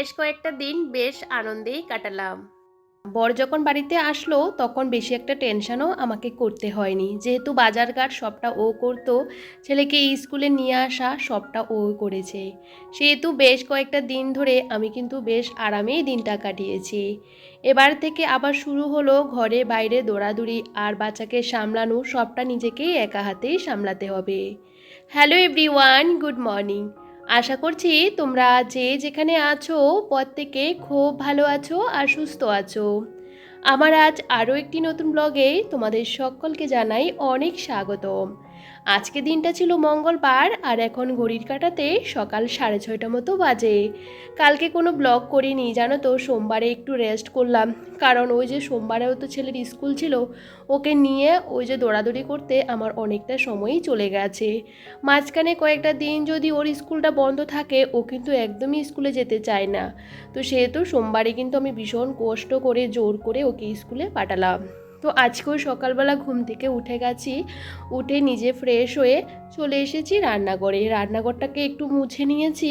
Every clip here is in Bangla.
বেশ কয়েকটা দিন বেশ আনন্দেই কাটালাম। বর যখন বাড়িতে আসলো, তখন বেশি একটা টেনশনও আমাকে করতে হয়নি। যেহেতু বাজারঘাট সবটা ও করতো, ছেলেকে স্কুলে নিয়ে আসা সবটা ও করেছে। সেহেতু বেশ কয়েকটা দিন ধরে আমি কিন্তু বেশ আরামেই দিনটা কাটিয়েছি। এবার থেকে আবার শুরু হলো ঘরে বাইরে দৌড়াদৌড়ি আর বাচ্চাকে সামলানো, সবটা নিজেকেই একা হাতেই সামলাতে হবে। Hello everyone, good morning. আশা করছি তোমরা যে যেখানে আছো প্রত্যেকে খুব ভালো আছো আর সুস্থ আছো। আমার আজ আরও একটি নতুন ব্লগে তোমাদের সকলকে জানাই অনেক স্বাগতম। আজকে দিনটা ছিল মঙ্গলবার আর এখন ঘড়ির কাটাতে সকাল সাড়ে ছয়টা মতো বাজে। কালকে কোনো ব্লগ করিনি, জানো তো, সোমবারে একটু রেস্ট করলাম। কারণ ওই যে সোমবারেও তো ছেলের স্কুল ছিল, ওকে নিয়ে ওই যে দৌড়াদৌড়ি করতে আমার অনেকটা সময়ই চলে গেছে। মাঝখানে কয়েকটা দিন যদি ওর স্কুলটা বন্ধ থাকে, ও কিন্তু একদমই স্কুলে যেতে চায় না। তো সেহেতু সোমবারে কিন্তু আমি ভীষণ কষ্ট করে, জোর করে ওকে স্কুলে পাঠালাম। তো আজকেও সকালবেলা ঘুম থেকে উঠে গেছি, উঠে নিজে ফ্রেশ হয়ে চলে এসেছি রান্নাঘরে। রান্নাঘরটাকে একটু মুছে নিয়েছি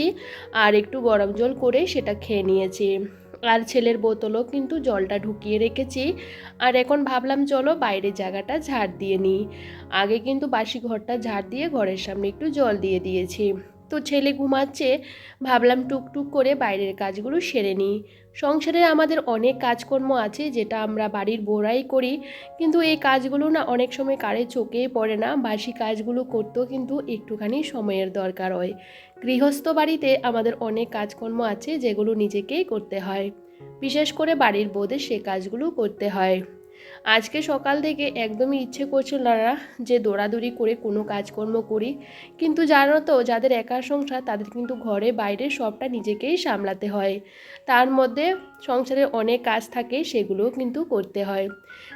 আর একটু গরম জল করে সেটা খেয়ে নিয়েছি। আর ছেলের বোতলও কিন্তু জলটা ঢুকিয়ে রেখেছি। আর এখন ভাবলাম, চলো বাইরের জায়গাটা ঝাড় দিয়ে নিই। আগে কিন্তু বাসি ঘরটা ঝাড় দিয়ে ঘরের সামনে একটু জল দিয়ে দিয়েছি। তো ছেলে ঘুমাচ্ছে, ভাবলাম টুকটুক করে বাইরের কাজগুলো সেরে নিই। সংসারে আমাদের অনেক কাজকর্ম আছে যেটা আমরা বাড়ির বোরাই করি, কিন্তু এই কাজগুলো না অনেক সময় কারে চোখেই পড়ে না। বাসি কাজগুলো করতেও কিন্তু একটুখানি সময়ের দরকার হয়। গৃহস্থ বাড়িতে আমাদের অনেক কাজকর্ম আছে যেগুলো নিজেকেই করতে হয়। বিশেষ করে বাড়ির বোধে সে কাজগুলো করতে হয়। আজকে সকাল থেকে একদমই ইচ্ছে করছিল না যে দৌড়াদৌড়ি করে কোনো কাজকর্ম করি। কিন্তু জানো তো, যাদের একা সংসার, তাদের কিন্তু ঘরে বাইরে সবটা নিজেকেই সামলাতে হয়। তার মধ্যে সংসারে অনেক কাজ থাকে, সেগুলোও কিন্তু করতে হয়।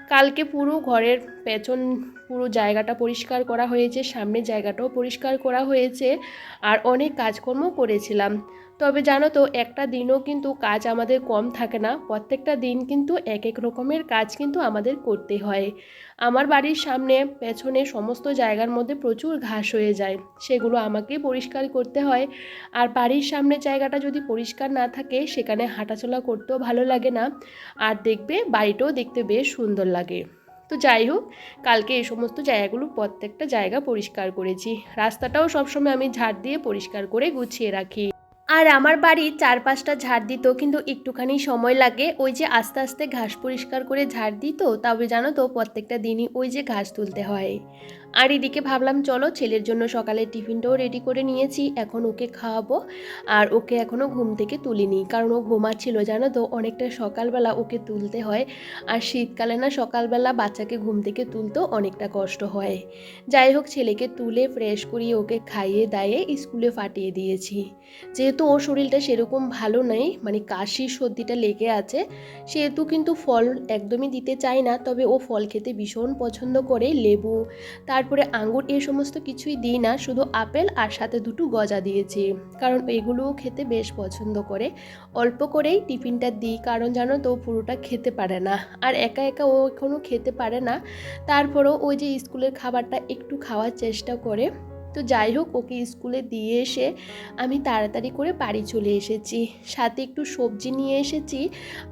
কালকে পুরো ঘরের পেছন পুরো জায়গাটা পরিষ্কার করা হয়েছে, সামনের জায়গাটাও পরিষ্কার করা হয়েছে, আর অনেক কাজকর্ম করেছিলাম। তবে জানো তো, একটা দিনও কিন্তু কাজ আমাদের কম থাকে না। প্রত্যেকটা দিন কিন্তু এক এক রকমের কাজ কিন্তু আমাদের করতে হয়। আমার বাড়ির সামনে, পেছনে সমস্ত জায়গার মধ্যে প্রচুর ঘাস হয়ে যায়। সেগুলো আমাকেই পরিষ্কার করতে হয়। আর বাড়ির সামনে জায়গাটা যদি পরিষ্কার না থাকে, সেখানে হাঁটাচলা করতেও ভালো লাগে না। আর দেখবে, বাড়িটাও দেখতে বেশ সুন্দর লাগে। তো যাই হোক, কালকে এই সমস্ত জায়গাগুলো প্রত্যেকটা জায়গা পরিষ্কার করেছি। রাস্তাটাও সবসময় আমি ঝাড় দিয়ে পরিষ্কার করে গুছিয়ে রাখি। আর আমার বাড়ির চারপাশটা ঝাড় দিত কিন্তু একটুখানি সময় লাগে। ওই যে আস্তে আস্তে ঘাস পরিষ্কার করে ঝাড় দিত তবে জানো তো প্রত্যেকটা দিনই ওই যে ঘাস তুলতে হয়। আর এদিকে ভাবলাম, চলো ছেলের জন্য সকালে টিফিনটাও রেডি করে নিয়েছি, এখন ওকে খাওয়াবো। আর ওকে এখনও ঘুম থেকে তুলিনি, কারণ ও ঘুমাচ্ছিল, জানো তো, অনেকটা সকালবেলা ওকে তুলতে হয়। আর শীতকালে না, সকালবেলা বাচ্চাকে ঘুম থেকে তুলতেও অনেকটা কষ্ট হয়। যাই হোক, ছেলেকে তুলে ফ্রেশ করিয়ে ওকে খাইয়ে দাইয়ে স্কুলে ফাটিয়ে দিয়েছি। যেহেতু ওর শরীরটা সেরকম ভালো নেই মানে কাশি সর্দিটা লেগে আছে। সেহেতু কিন্তু ফল একদমই দিতে চায় না, তবে ও ফল খেতে ভীষণ পছন্দ করে, লেবু, তারপরে আঙুর এই সমস্ত কিছুই দিই না, শুধু আপেল আর সাথে দুটো গজা দিয়েছি। কারণ এগুলোও খেতে বেশ পছন্দ করে। অল্প করেই টিফিনটা দিই, কারণ জানো তো পুরোটা খেতে পারে না। আর একা একা ও এখনও খেতে পারে না। তারপরেও ওই যে স্কুলের খাবারটা একটু খাওয়ার চেষ্টা করে। তো যাই হোক, ওকে স্কুলে দিয়ে এসে আমি তাড়াতাড়ি করে বাড়ি চলে এসেছি। সাথে একটু সবজি নিয়ে এসেছি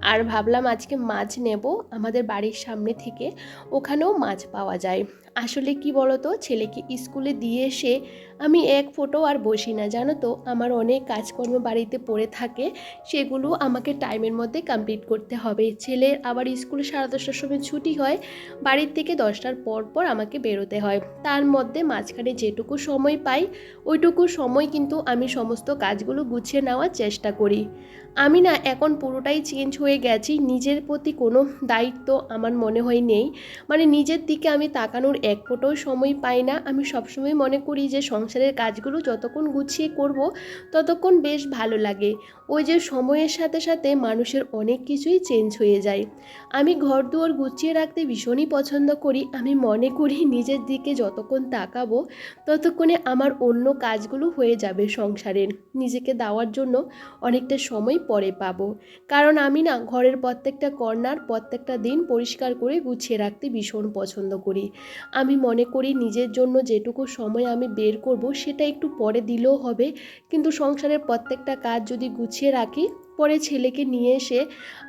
আর ভাবলাম আজকে মাছ নেব আমাদের বাড়ির সামনে থেকে। ওখানেও মাছ পাওয়া যায়। আসলে কি বলতো, ছেলেকে স্কুলে দিয়ে এসে আমি এক ফোটো আর বসি না, জানো তো? আমার অনেক কাজকর্ম বাড়িতে পড়ে থাকে, সেগুলো আমাকে টাইমের মধ্যে কমপ্লিট করতে হবে। ছেলের আবার স্কুলে সাড়ে দশটার সময় ছুটি হয়, বাড়ির থেকে দশটার পর পর আমাকে বেরোতে হয়। তার মধ্যে মাঝখানে যেটুকু সময় পাই, ওইটুকু সময় কিন্তু আমি সমস্ত কাজগুলো গুছিয়ে নেওয়ার চেষ্টা করি। আমি না এখন পুরোটাই চেঞ্জ হয়ে গেছি, নিজের প্রতি কোনো দায়িত্ব আমার মনে হয় নেই। মানে নিজের দিকে আমি তাকানোর এক ফোটাও সময় পাই না। আমি সবসময় মনে করি যে সংসারের কাজগুলো যতক্ষণ গুছিয়ে করব, ততক্ষণ বেশ ভালো লাগে। ওই যে সময়ের সাথে সাথে মানুষের অনেক কিছুই চেঞ্জ হয়ে যায়। আমি ঘর দুয়ার গুছিয়ে রাখতে ভীষণই পছন্দ করি। আমি মনে করি নিজের দিকে যতক্ষণ তাকাবো, ততক্ষণে আমার অন্য কাজগুলো হয়ে যাবে সংসারের। নিজেকে দেওয়ার জন্য অনেকটা সময় পরে পাবো। কারণ আমি না ঘরের প্রত্যেকটা কর্নার প্রত্যেকটা দিন পরিষ্কার করে গুছিয়ে রাখতে ভীষণ পছন্দ করি। আমি মনে করি নিজের জন্য যেটুকু সময় আমি বের করব সেটা একটু পরে দিলেও হবে। কিন্তু সংসারের প্রত্যেকটা কাজ যদি গুছিয়ে রাখি, পরে ছেলেকে নিয়ে এসে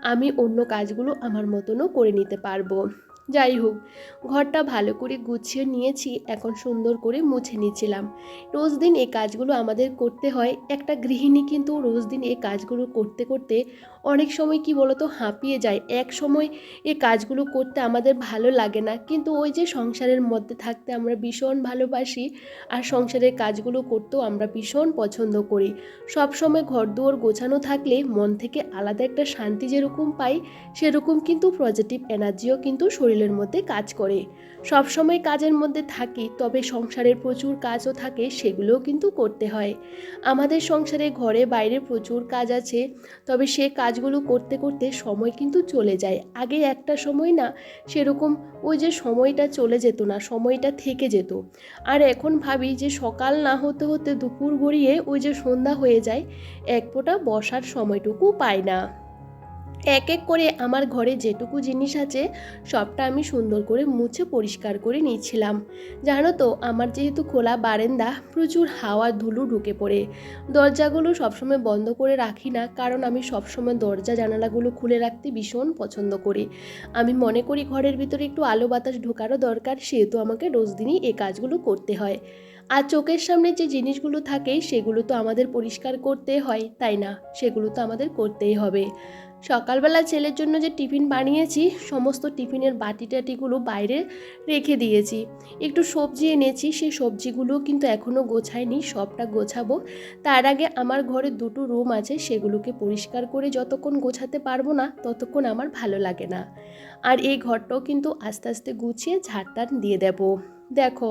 আমি অন্য কাজগুলো আমার মতনও করে নিতে পারব। যাই হোক, ঘরটা ভালো করে গুছিয়ে নিয়েছি, এখন সুন্দর করে মুছে নিচ্ছিলাম। রোজ দিন এই কাজগুলো আমাদের করতে হয়। একটা গৃহিণী কিন্তু রোজ দিন এই কাজগুলো করতে করতে অনেক সময় কি বলতো, হাঁপিয়ে যায়। এক সময় এই কাজগুলো করতে আমাদের ভালো লাগে না। কিন্তু ওই যে সংসারের মধ্যে থাকতে আমরা ভীষণ ভালোবাসি আর সংসারের কাজগুলো করতেও আমরা ভীষণ পছন্দ করি। সব সময় ঘর দুয়ার গোছানো থাকলে মন থেকে আলাদা একটা শান্তি যেরকম পাই, সেরকম কিন্তু পজিটিভ এনার্জিও কিন্তু শরীরের মধ্যে কাজ করে। সব সময় কাজের মধ্যে থাকি, তবে সংসারের প্রচুর কাজও থাকে, সেগুলোও কিন্তু করতে হয়। আমাদের সংসারে ঘরে বাইরে প্রচুর কাজ আছে, তবে সে কাজগুলো করতে করতে সময় কিন্তু চলে যায়। আগে একটা সময় না, সেরকম ওই যে সময়টা চলে যেত না, সময়টা থেকে যেত। আর এখন ভাবি যে সকাল না হতে হতে দুপুর গড়িয়ে ওই যে সন্ধ্যা হয়ে যায়, এক ফোঁটা বসার সময়টুকু পাই না। এক এক করে আমার ঘরে যেটুকু জিনিস আছে, সবটা আমি সুন্দর করে মুছে পরিষ্কার করে নিচ্ছিলাম। জানো তো, আমার যেহেতু খোলা বারেন্দা, প্রচুর হাওয়া ধুলো ঢুকে পড়ে। দরজাগুলো সবসময় বন্ধ করে রাখি না, কারণ আমি সবসময় দরজা জানালাগুলো খুলে রাখতে ভীষণ পছন্দ করি। আমি মনে করি ঘরের ভিতরে একটু আলো বাতাস ঢোকারও দরকার, সেহেতু আমাকে রোজ দিনই এই কাজগুলো করতে হয়। আর চোখের সামনে যে জিনিসগুলো থাকে, সেগুলো তো আমাদের পরিষ্কার করতে হয়, তাই না? সেগুলো তো আমাদের করতেই হবে। সকালবেলা ছেলের জন্য যে টিফিন বানিয়েছি, সমস্ত টিফিনের বাটি টাটিগুলো বাইরে রেখে দিয়েছি। একটু সবজি এনেছি সেই সবজিগুলো কিন্তু এখনও গোছায়নি, সবটা গোছাবো। তার আগে আমার ঘরে দুটো রুম আছে, সেগুলোকে পরিষ্কার করে যতক্ষণ গোছাতে পারব না, ততক্ষণ আমার ভালো লাগে না। আর এই ঘরটাও কিন্তু আস্তে আস্তে গুছিয়ে ঝাড়টান দিয়ে দেবো। দেখো,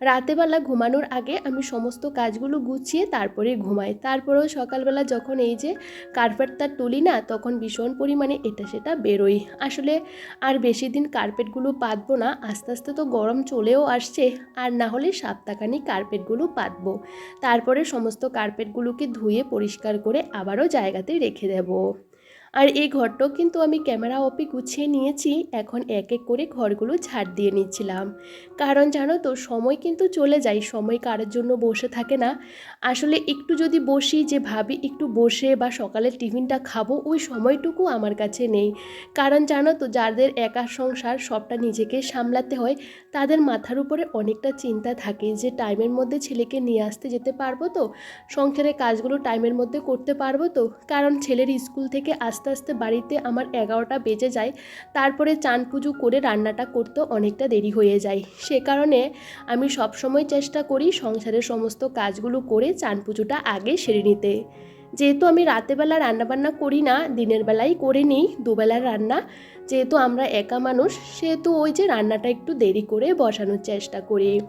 রাতেবেলা ঘুমানোর আগে আমি সমস্ত কাজগুলো গুছিয়ে তারপরে ঘুমাই। তারপরেও সকালবেলা যখন এই যে কার্পেটটা তুলি না, তখন ভীষণ পরিমাণে এটা সেটা বেরোই। আসলে আর বেশি দিন কার্পেটগুলো পাতবো না, আস্তে আস্তে তো গরম চলেও আসছে, আর না হলে সপ্তাহখানি কার্পেটগুলো পাতবো। তারপরে সমস্ত কার্পেটগুলোকে ধুয়ে পরিষ্কার করে আবারও জায়গাতে রেখে দেবো। আর এই ঘরটাও কিন্তু আমি ক্যামেরা অপে গুছিয়ে নিয়েছি। এখন এক এক করে ঘরগুলো ঝাড় দিয়ে নিচ্ছিলাম। কারণ জানো তো, সময় কিন্তু চলে যায়, সময় কারোর জন্য বসে থাকে না। আসলে একটু যদি বসি, যে ভাবি একটু বসে বা সকালের টিফিনটা খাব, ওই সময়টুকু আমার কাছে নেই। কারণ জানো তো, যাদের একা সংসার, সবটা নিজেকে সামলাতে হয়, তাদের মাথার উপরে অনেকটা চিন্তা থাকে যে টাইমের মধ্যে ছেলেকে নিয়ে আসতে যেতে পারব তো? সংসারের কাজগুলো টাইমের মধ্যে করতে পারব তো? কারণ ছেলের স্কুল থেকে আস্তে আস্তে বাড়িতে আমার এগারোটা বেজে যায়। তারপরে চান পুজো করে রান্নাটা করতে অনেকটা দেরি হয়ে যায়। সে কারণে আমি সবসময় চেষ্টা করি সংসারের সমস্ত কাজগুলো করে চান পুজোটা আগে সেরে নিতে। যেহেতু আমি রাতেবেলা রান্নাবান্না করি না, দিনের বেলায় করে নিই দুবেলার রান্না। যেহেতু আমরা একা মানুষ, সেহেতু ওই যে রান্নাটা একটু দেরি করে বসানোর চেষ্টা করি।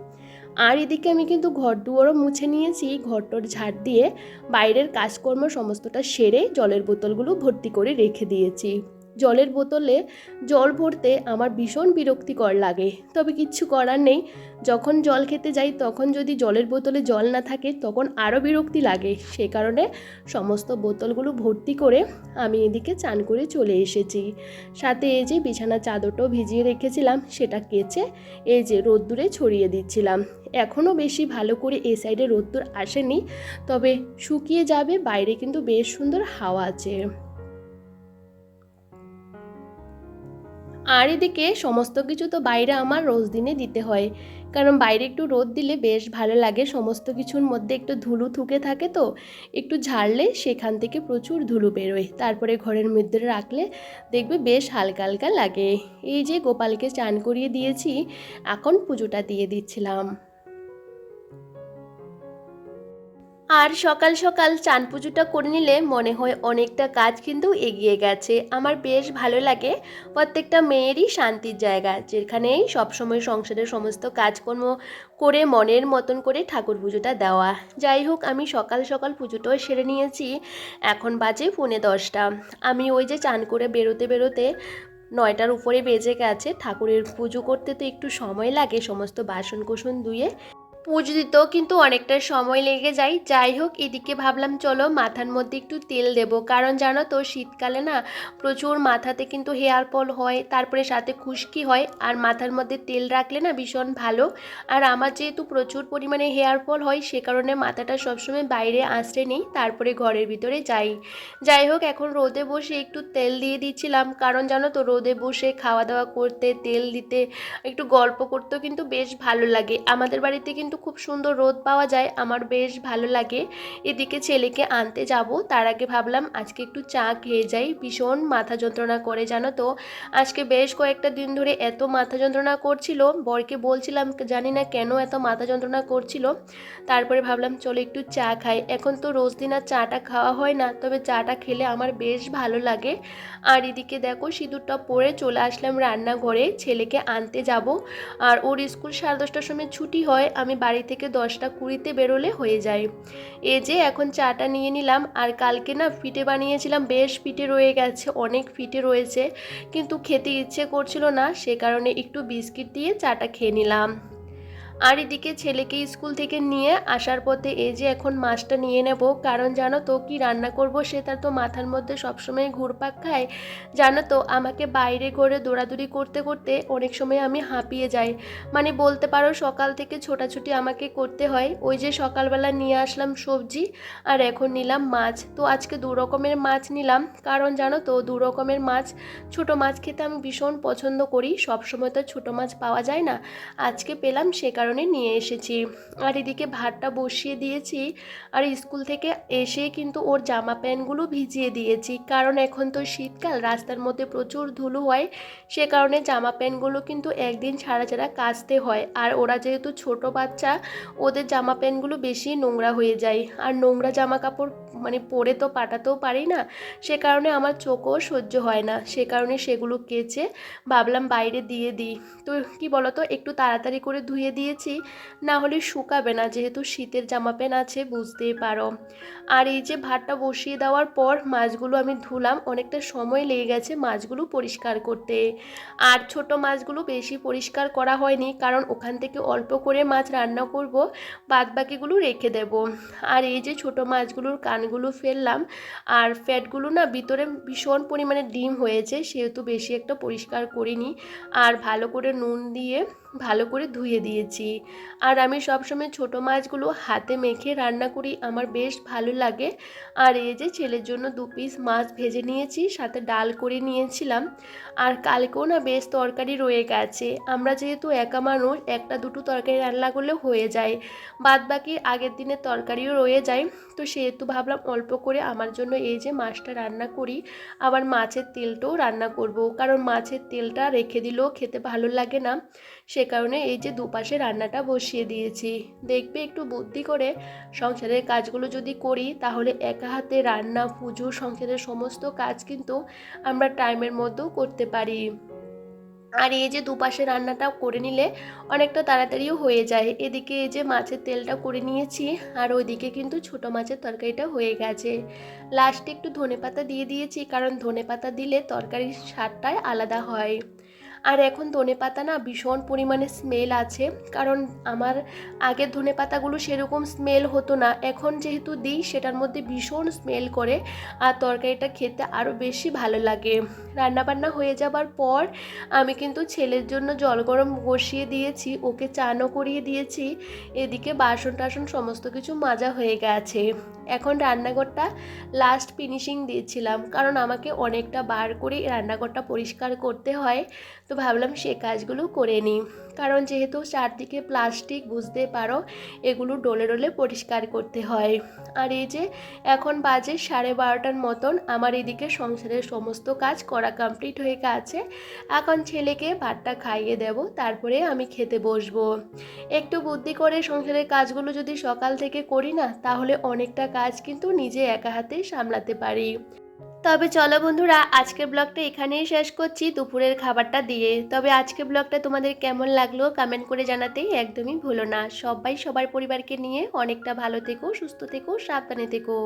আর এদিকে আমি কিন্তু ঘর দুয়ারও মুছে নিয়েছি ঘরটোর ঝাড় দিয়ে বাইরের কাজকর্ম সমস্তটা সেরে জলের বোতলগুলো ভর্তি করে রেখে দিয়েছি। জলের বোতলে জল ভরতে আমার ভীষণ বিরক্তিকর লাগে। তবে কিচ্ছু করার নেই। যখন জল খেতে যাই, তখন যদি জলের বোতলে জল না থাকে, তখন আরও বিরক্তি লাগে। সে কারণে সমস্ত বোতলগুলো ভর্তি করে আমি এদিকে চান করে চলে এসেছি। সাথে এই যে বিছানা চাদরটাও ভিজিয়ে রেখেছিলাম, সেটা কেচে এই যে রোদ্দুরে ছড়িয়ে দিচ্ছিলাম। এখনও বেশি ভালো করে এ সাইডে রোদ্দুর আসেনি, তবে শুকিয়ে যাবে, বাইরে কিন্তু বেশ সুন্দর হাওয়া আছে। আর এদিকে সমস্ত কিছু তো বাইরে আমার রোজ দিনে দিতে হয়। কারণ বাইরে একটু রোদ দিলে বেশ ভালো লাগে, সমস্ত কিছুর মধ্যে একটু ধুলো থুকে থাকে তো, একটু ঝাড়লে সেখান থেকে প্রচুর ধুলো বেরোয়। তারপরে ঘরের মধ্যে রাখলে দেখবে বেশ হালকা হালকা লাগে। এই যে গোপালকে চান করিয়ে দিয়েছি, এখন পুজোটা দিয়ে দিচ্ছিলাম। আর সকাল সকাল চান পুজোটা করে নিলে মনে হয় অনেকটা কাজ কিন্তু এগিয়ে গেছে। আমার বেশ ভালো লাগে। প্রত্যেকটা মেয়েরই শান্তির জায়গা, যেখানেই সবসময় সংসারের সমস্ত কাজকর্ম করে মনের মতন করে ঠাকুর পুজোটা দেওয়া। যাই হোক, আমি সকাল সকাল পুজোটাও সেরে নিয়েছি। এখন বাজে পৌনে দশটা। আমি ওই যে চান করে বেরোতে বেরোতে নয়টার উপরে বেজে গেছে। ঠাকুরের পুজো করতে তো একটু সময় লাগে, সমস্ত বাসন কোসন ধুয়ে। পুজো দিতেও কিন্তু অনেকটা সময় লেগে যায়। যাই হোক, এদিকে ভাবলাম, চলো মাথার মধ্যে একটু তেল দেবো। কারণ জানো তো, শীতকালে না প্রচুর মাথাতে কিন্তু হেয়ার ফল হয়, তারপরে সাথে খুশকি হয়। আর মাথার মধ্যে তেল রাখলে না ভীষণ ভালো। আর আমার যেহেতু প্রচুর পরিমাণে হেয়ার ফল হয়, সে কারণে মাথাটা সবসময় বাইরে আশ্রে নিই, তারপরে ঘরের ভিতরে যাই। যাই হোক, এখন রোদে বসে একটু তেল দিয়ে দিচ্ছিলাম। কারণ জানো তো, রোদে বসে খাওয়া দাওয়া করতে, তেল দিতে, একটু গল্প করতেও কিন্তু বেশ ভালো লাগে। আমাদের বাড়িতে কিন্তু খুব সুন্দর রোদ পাওয়া যায়, আমার বেশ ভালো লাগে। এদিকে ছেলেকে আনতে যাব, তার আগে ভাবলাম আজকে একটু চা খেয়ে যাই, ভীষণ মাথা যন্ত্রণা করে, জানো তো। আজকে বেশ কয়েকটা দিন ধরে এত মাথা যন্ত্রণা করছিল, বরকে বলছিলাম জানি না কেন এত মাথা যন্ত্রণা করছিল। তারপরে ভাবলাম চলো একটু চা খাই, এখন তো রোজ দিন আর চাটা খাওয়া হয় না, তবে চাটা খেলে আমার বেশ ভালো লাগে। আর এদিকে দেখো সিঁদুরটা পরে চলে আসলাম রান্নাঘরে, ছেলেকে আনতে যাব। আর ওর স্কুল সাড়ে দশটার সময় ছুটি হয়, আমি বাড়ি থেকে দশটা কুড়িতে বেরোলে হয়ে যায়। এ যে এখন চাটা নিয়ে নিলাম, আর কালকে না ফিটে বানিয়েছিলাম, বেশ ফিটে রয়ে গেছে, অনেক ফিটে রয়েছে। কিন্তু খেতে ইচ্ছে করছিল না, সে কারণে একটু বিস্কিট দিয়ে চাটা খেয়ে নিলাম। আর এদিকে ছেলেকে স্কুল থেকে নিয়ে আসার পথে এই যে এখন মাছটা নিয়ে নেব, কারণ জানো তো কি রান্না করব সে তার তো মাথার মধ্যে সবসময় ঘুরপাক খায়। জানো তো আমাকে বাইরে ঘরে দৌড়াদৌড়ি করতে করতে অনেক সময় আমি হাঁপিয়ে যাই। মানে বলতে পারো সকাল থেকে ছোটাছুটি আমাকে করতে হয়। ওই যে সকালবেলা নিয়ে আসলাম সবজি আর এখন নিলাম মাছ। তো আজকে দু রকমের মাছ নিলাম, কারণ জানো তো দু রকমের মাছ, ছোট মাছ খেতে আমি ভীষণ পছন্দ করি। সবসময় তো ছোট মাছ পাওয়া যায় না। আজকে পেলাম সে কারণে নিয়ে এসেছি। আর এদিকে ভাতটা বসিয়ে দিয়েছি। আর স্কুল থেকে এসে কিন্তু ওর জামা প্যান্টগুলো ভিজিয়ে দিয়েছি। কারণ এখন তো শীতকাল, রাস্তার মধ্যে প্রচুর ধুলো হয়। সে কারণে জামা প্যান্টগুলো কিন্তু একদিন ছাড়া ছাড়া কাচতে হয়। আর ওরা যেহেতু ছোট বাচ্চা, ওদের জামা প্যান্টগুলো বেশি নোংরা হয়ে যায়। আর নোংরা জামা কাপড় মানে পরে তো পাঠাতেও পারি না, সে কারণে আমার চোখও সহ্য হয় না। সে কারণে সেগুলো কেচে ভাবলাম বাইরে দিয়ে দিই। তো কি বলতো, একটু তাড়াতাড়ি করে ধুয়ে দিয়েছি, না হলে শুকাবে না, যেহেতু শীতের জামা প্যান্ট আছে, বুঝতেই পারো। আর এই যে ভাতটা বসিয়ে দেওয়ার পর মাছগুলো আমি ধুলাম, অনেকটা সময় লেগে গেছে মাছগুলো পরিষ্কার করতে। আর ছোট মাছগুলো বেশি পরিষ্কার করা হয়নি, কারণ ওখান থেকে অল্প করে মাছ রান্না করব বাদ বাকিগুলো রেখে দেব। আর এই যে ছোট মাছগুলোর কানগুলো ফেললাম। আর ফ্যাটগুলো না ভিতরে ভীষণ পরিমাণে ডিম হয়েছে, সেহেতু বেশি একটা পরিষ্কার করিনি। আর ভালো করে নুন দিয়ে ভালো করে ধুয়ে দিয়েছি। আর আমি সবসময় ছোট মাছগুলো হাতে মেখে রান্না করি, আমার বেশ ভালো লাগে। আর এই যে ছেলের জন্য দু পিস মাছ ভেজে নিয়েছি, সাথে ডাল করে নিয়েছিলাম। আর কালকেও না বেশ তরকারি রয়ে গেছে। আমরা যেহেতু একা মানুষ, একটা দুটো তরকারি রান্না করলে হয়ে যায়। বাদ বাকি আগের দিনের তরকারিও রয়ে যায়। তো সেহেতু ভাবলাম অল্প করে আমার জন্য এই যে মাছটা রান্না করি। আবার মাছের তেলটাও রান্না করব। কারণ মাছের তেলটা রেখে দিলেও খেতে ভালো লাগে না। সে কারণে এই যে দুপাশে রান্নাটা বসিয়ে দিয়েছি। দেখবে একটু বুদ্ধি করে সংসারের কাজগুলো যদি করি, তাহলে একা হাতে রান্না, পুজো, সংসারের সমস্ত কাজ কিন্তু আমরা টাইমের মধ্যেও করতে পারি। আর এই যে দুপাশে রান্নাটা করে নিলে অনেকটা তাড়াতাড়িও হয়ে যায়। এদিকে এই যে মাছের তেলটা করে নিয়েছি, আর ওইদিকে কিন্তু ছোট মাছের তরকারিটা হয়ে গেছে। লাস্টে একটু ধনেপাতা দিয়ে দিয়েছি, কারণ ধনেপাতা দিলে তরকারির স্বাদটাই আলাদা হয়। আর এখন ধনে পাতা না ভীষণ পরিমাণে স্মেল আছে। কারণ আমার আগের ধনে পাতাগুলো সেরকম স্মেল হতো না। এখন যেহেতু দিই, সেটার মধ্যে ভীষণ স্মেল করে আর তরকারিটা খেতে আরও বেশি ভালো লাগে। রান্নাবান্না হয়ে যাবার পর আমি কিন্তু ছেলের জন্য জল গরম বসিয়ে দিয়েছি, ওকে চানও করিয়ে দিয়েছি। এদিকে বাসন টাসন সমস্ত কিছু মাজা হয়ে গেছে। এখন রান্নাঘরটা লাস্ট ফিনিশিং দিয়েছিলাম। কারণ আমাকে অনেকটা বার করে রান্নাঘরটা পরিষ্কার করতে হয়। তো ভাবলাম সে কাজগুলো করে নিই। কারণ যেহেতু চারদিকে প্লাস্টিক বুঝতে পারো, এগুলো ডলে ডলে পরিষ্কার করতে হয়। আর এই যে এখন বাজে সাড়ে বারোটার মতন, আমার এদিকে সংসারের সমস্ত কাজ করা কমপ্লিট হয়ে গেছে। এখন ছেলেকে ভাতটা খাইয়ে দেব, তারপরে আমি খেতে বসবো। একটু বুদ্ধি করে সংসারের কাজগুলো যদি সকাল থেকে করি না, তাহলে অনেকটা কাজ কিন্তু নিজে একা হাতে সামলাতে পারি। তবে চলো বন্ধুরা, আজকের ব্লগটা এখানেই শেষ করছি। দুপুরের খাবারটা দিয়ে। তবে আজকের ব্লগটা তোমাদের কেমন লাগল কমেন্ট করে জানাতেই একদমই ভুলো না। সবাই সবার পরিবারকে নিয়ে অনেকটা ভালো থেকো, সুস্থ থেকো, সাবধানে থেকো।